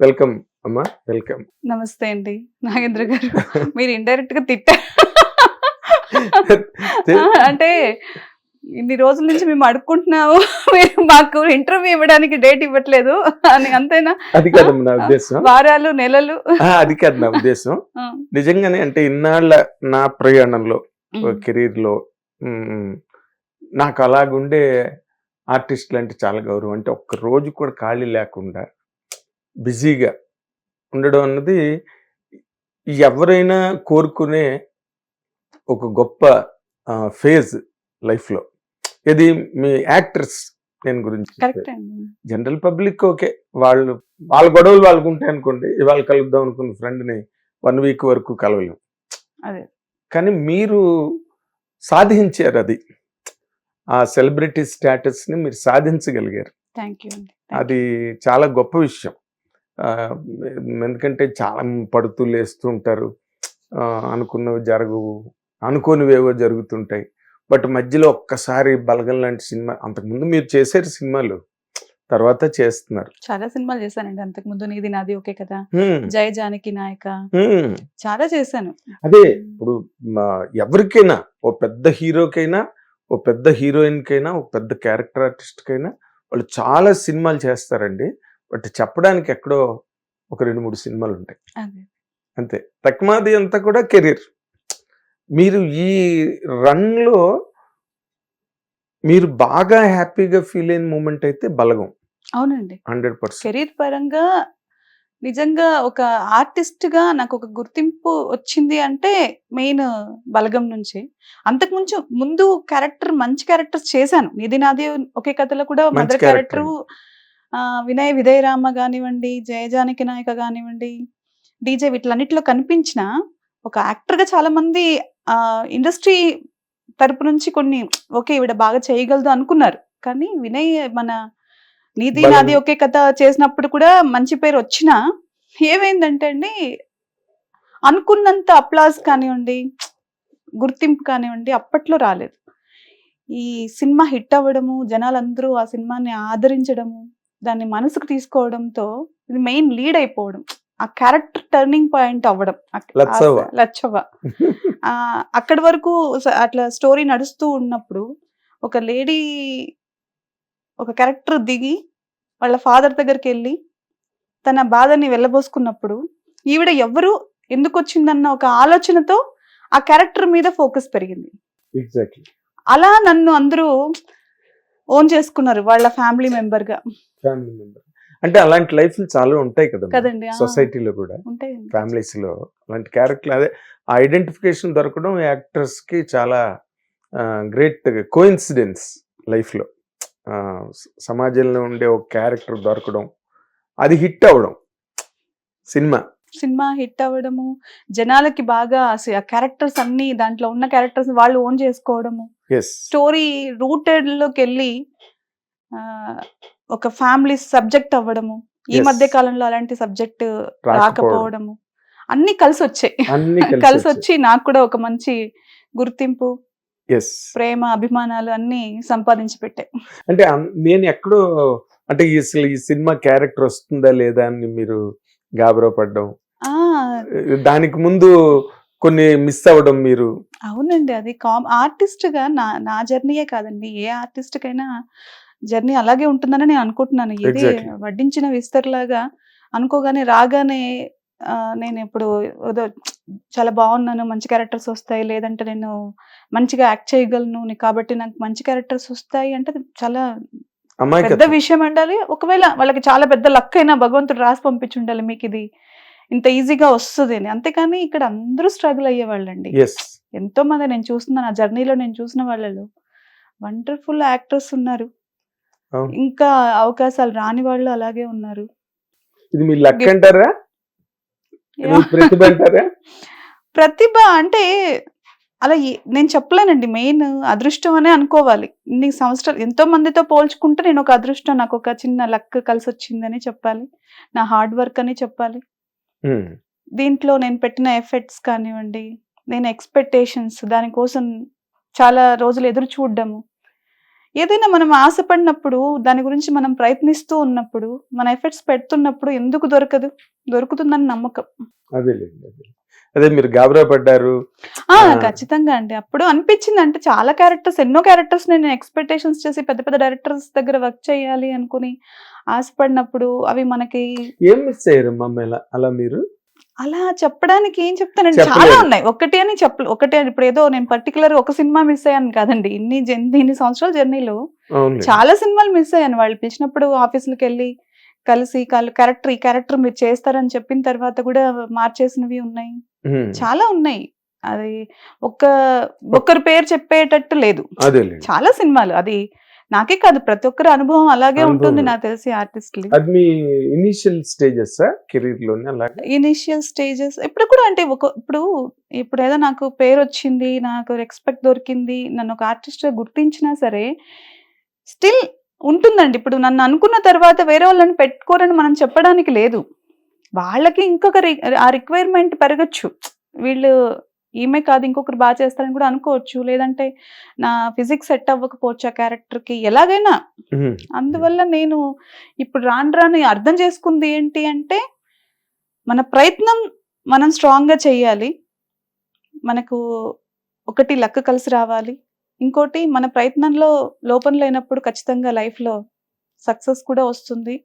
Welcome అమ్మా welcome. నమస్తే అండి నాగేంద్ర గారు. మీరు ఇండైరెక్ట్గా తిట్టారు అంటే ఇన్ని రోజుల నుంచి మేము అడుక్కుంటున్నాము. మీరు మాకు ఇంటర్వ్యూ ఇవ్వడానికి డేట్ ఇవ్వట్లేదు అని అంతేనా? అది కాదమ్మా నా ఉద్దేశం. వారాలు నెలలు. అది కాదు నా ఉద్దేశం. నిజంగానే అంటే ఇన్నాళ్ళ నా ప్రయాణంలో కెరీర్లో నాకు అలాగుండే ఆర్టిస్టులు అంటే చాలా గౌరవం. అంటే ఒక్క రోజు కూడా ఖాళీ లేకుండా బిజీగా ఉండడం అన్నది ఎవరైనా కోరుకునే ఒక గొప్ప ఫేజ్ లైఫ్లో. ఇది మీ యాక్టర్స్ నేను గురించి జనరల్ పబ్లిక్ ఓకే. వాళ్ళు వాళ్ళ గొడవలు వాళ్ళకు ఉంటాయి అనుకోండి ఇవాళ కలుద్దాం అనుకున్న ఫ్రెండ్ని వన్ వీక్ వరకు కలవలేం. అదే. కానీ మీరు సాధించారు అది. ఆ సెలబ్రిటీ స్టేటస్ని మీరు సాధించగలిగారు. థ్యాంక్ యూ అండి. అది చాలా గొప్ప విషయం. ఎందుకంటే చాలా పడుతూ లేస్తూ ఉంటారు. అనుకున్నవి జరగవు అనుకోనివేవో జరుగుతుంటాయి. బట్ మధ్యలో ఒక్కసారి బలగం లాంటి సినిమా అంతకుముందు మీరు చేశారు సినిమాలు తర్వాత చేస్తున్నారు. చాలా సినిమాలు చేశానండి. అంతకు ముందు నీది నాది ఓకే కదా. జయ జానకి నాయక. చాలా చేశాను. అదే ఇప్పుడు ఎవరికైనా ఓ పెద్ద హీరోకైనా ఓ పెద్ద హీరోయిన్కైనా ఓ పెద్ద క్యారెక్టర్ ఆర్టిస్ట్కైనా వాళ్ళు చాలా సినిమాలు చేస్తారండి. బట్ చెప్పడానికి ఎక్కడో ఒక రెండు మూడు సినిమాలు ఉంటాయి. అంతే. తక్మాది అంతా కూడా కెరీర్. మీరు ఈ రన్లో మీరు బాగా హ్యాపీగా ఫీల్ అయిన మూమెంట్ అయితే బలగం. అవునండి. Hundred percent. కెరీర్ పరంగా నిజంగా ఒక ఆర్టిస్ట్గా నాకు ఒక గుర్తింపు వచ్చింది అంటే మెయిన్ బలగం నుంచి. అంతకు ముందు ముందు క్యారెక్టర్ మంచి క్యారెక్టర్స్ చేశాను. నిధి నాది ఒకే కథలో కూడా మదర్. క్యారెక్టర్ వినయ్ విదయరామ కానివ్వండి జయజానకి నాయక కానివ్వండి డీజే వీటిలన్నిటిలో కనిపించిన ఒక యాక్టర్గా చాలా మంది ఇండస్ట్రీ తరపు నుంచి కొన్ని ఓకే ఈవిడ బాగా చేయగలదు అనుకున్నారు కానీ వినయ్ మన నీది. నాది ఒకే కథ చేసినప్పుడు కూడా మంచి పేరు వచ్చినా ఏమైందంటే అండి అనుకున్నంత అప్లాజ్ కానివ్వండి గుర్తింపు కానివ్వండి అప్పట్లో రాలేదు ఈ సినిమా హిట్ అవ్వడము జనాలందరూ ఆ సినిమాని ఆదరించడము దాన్ని మనసుకు తీసుకోవడంతో ఇది మెయిన్ లీడ్ అయిపోవడం. ఆ క్యారెక్టర్ టర్నింగ్ పాయింట్ అవ్వడం. ఆ, అక్కడి వరకు అట్లా స్టోరీ నడుస్తూ ఉన్నప్పుడు ఒక లేడీ ఒక క్యారెక్టర్ దిగి వాళ్ళ ఫాదర్ దగ్గరికి వెళ్ళి తన బాధని వెళ్ళబోసుకున్నప్పుడు ఈవిడ ఎవరు ఎందుకు వచ్చిందన్న ఒక ఆలోచనతో ఆ క్యారెక్టర్ మీద ఫోకస్ పెరిగింది. ఎగ్జాక్ట్లీ. అలా నన్ను అందరూ ఓన్ చేసుకున్నారు వాళ్ళ ఫ్యామిలీ మెంబర్గా ఫ్యామిలీ మెంబర్. అంటే అలాంటి లైఫ్లు చాలా ఉంటాయి కదా కదండి సొసైటీలో కూడా. ఫ్యామిలీస్లో అలాంటి క్యారెక్టర్ అదే ఐడెంటిఫికేషన్ దొరకడం యాక్టర్స్కి చాలా గ్రేట్ కోయిన్సిడెన్స్ లైఫ్లో సమాజంలో ఉండే ఒక క్యారెక్టర్ దొరకడం అది హిట్ అవ్వడం. సినిమా. సినిమా హిట్ అవ్వడము జనాలకి బాగా ఆ క్యారెక్టర్స్ అన్ని దాంట్లో ఉన్న క్యారెక్టర్స్ వాళ్ళు ఓన్ చేసుకోవడము. స్టోరీ రూటెడ్లోకి వెళ్ళి ఒక ఫ్యామిలీ సబ్జెక్ట్ అవ్వడము ఈ. మధ్య కాలంలో అలాంటి సబ్జెక్ట్ రాకపోవడం. రాకపోవడము అన్ని కలిసి వచ్చాయి. కలిసి వచ్చి నాకు కూడా ఒక మంచి గుర్తింపు ప్రేమ అభిమానాలు అన్ని సంపాదించి పెట్టాయి. అంటే నేను ఎక్కడో అంటే ఈ అసలు ఈ సినిమా క్యారెక్టర్ వస్తుందా లేదా అని మీరు గాబరా పడ్డం? ఆ. దానికి ముందు కొన్ని మిస్ అవ్వడం మీరు? అవునండి అది కామ్ ఆర్టిస్ట్గా నా నా జర్నీయే కాదండి. ఏ ఆర్టిస్ట్ కైనా జర్నీ అలాగే ఉంటుందని నేను అనుకుంటున్నాను. ఇది. వడ్డించిన విస్తర్లాగా అనుకోగానే రాగానే నేను ఇప్పుడు ఏదో చాలా బాగున్నాను మంచి క్యారెక్టర్స్ వస్తాయి లేదంటే నేను మంచిగా యాక్ట్ చేయగలను కాబట్టి నాకు మంచి క్యారెక్టర్స్ వస్తాయి అంటే చాలా పెద్ద విషయం ఉండాలి ఒకవేళ వాళ్ళకి చాలా పెద్ద లక్ అయినా భగవంతుడు రాసి పంపించి ఉండాలి మీకు ఇది. ఇంత ఈజీగా వస్తుంది అని. అంతేకాని ఇక్కడ అందరూ స్ట్రగుల్ అయ్యేవాళ్ళండి. ఎంతో మంది నేను చూస్తున్నాను ఆ జర్నీలో నేను చూసిన వాళ్ళలో వండర్ఫుల్ యాక్టర్స్ ఉన్నారు. ఇంకా అవకాశాలు రాని వాళ్ళు అలాగే ఉన్నారు. ఇది మీ లక్ అంటారా? ప్రతిభ అంటారా? ప్రతిభ అంటే అలా నేను చెప్పలేనండి. మెయిన్ అదృష్టం అనే అనుకోవాలి. ఇన్ని సంవత్సరాలు ఎంతో మందితో పోల్చుకుంటే నేను ఒక అదృష్టం. నాకు ఒక చిన్న లక్ కలిసి వచ్చిందని చెప్పాలి. నా హార్డ్ వర్క్ అని చెప్పాలి. దీంట్లో నేను పెట్టిన ఎఫెక్ట్స్ కానివ్వండి నేను ఎక్స్పెక్టేషన్స్ దానికోసం చాలా రోజులు ఎదురు చూడడము. ఏదైనా మనం ఆశపడినప్పుడు దాని గురించి మనం ప్రయత్నిస్తూ ఉన్నప్పుడు మన ఎఫర్ట్స్ పెడుతున్నప్పుడు ఎందుకు దొరకదు? దొరుకుతుందని నమ్మకం. అదేలేండి అదే. అదే మీరు గాబరా పడ్డారు. ఖచ్చితంగా అండి. అప్పుడు అనిపించింది అంటే చాలా క్యారెక్టర్స్ ఎన్నో క్యారెక్టర్స్ నేను ఎక్స్పెక్టేషన్స్ చేసి పెద్ద పెద్ద డైరెక్టర్స్ దగ్గర వర్క్ చేయాలి అనుకుని ఆశపడినప్పుడు అవి మనకి ఏం మిస్ అయ్యారు అలా మీరు? అలా చెప్పడానికి ఏం చెప్తానండి. చాలా ఉన్నాయి. ఒకటి అని చెప్ప ఒకటి ఇప్పుడు ఏదో నేను పర్టికులర్ ఒక సినిమా మిస్ అయ్యాను కాదండి. ఇన్ని ఇన్ని సంవత్సరాల జర్నీలో చాలా సినిమాలు మిస్ అయ్యాను. వాళ్ళు పిలిచినప్పుడు ఆఫీసులకు వెళ్ళి కలిసి క్యారెక్టర్ ఈ క్యారెక్టర్ మీరు చేస్తారని చెప్పిన తర్వాత కూడా మార్చేసినవి ఉన్నాయి. చాలా ఉన్నాయి. అది ఒక్క ఒక్కరి పేరు చెప్పేటట్టు లేదు. చాలా సినిమాలు. అది నాకే కాదు ప్రతి ఒక్కరి అనుభవం అలాగే. ఉంటుంది నాకు తెలిసి ఆర్టిస్టులు అది మీ ఇనిషియల్ స్టేజెస్ కెరీర్లోనే అలాగే? ఇనిషియల్ స్టేజెస్ ఇప్పుడు కూడా అంటే ఒక ఇప్పుడు ఇప్పుడు ఏదో నాకు పేరు వచ్చింది నాకు రెస్పెక్ట్ దొరికింది నన్ను ఒక ఆర్టిస్ట్ గుర్తించినా సరే స్టిల్ ఉంటుందండి. ఇప్పుడు నన్ను అనుకున్న తర్వాత వేరే వాళ్ళని పెట్టుకోరని మనం చెప్పడానికి లేదు. వాళ్ళకి ఇంకొక రి- ఆ రిక్వైర్మెంట్ పెరగచ్చు. వీళ్ళు ఈమె కాదు ఇంకొకరు బాగా చేస్తారని కూడా అనుకోవచ్చు. లేదంటే నా ఫిజిక్స్ సెట్ అవ్వకపోవచ్చు ఆ క్యారెక్టర్కి. ఎలాగైనా. అందువల్ల నేను ఇప్పుడు రాను రాను అర్థం చేసుకుంది ఏంటి అంటే మన ప్రయత్నం మనం స్ట్రాంగ్గా చేయాలి. మనకు ఒకటి లక్ కలిసి రావాలి. ఇంకోటి మన ప్రయత్నంలో లోపం లేనప్పుడు ఖచ్చితంగా లైఫ్లో సక్సెస్ కూడా వస్తుంది.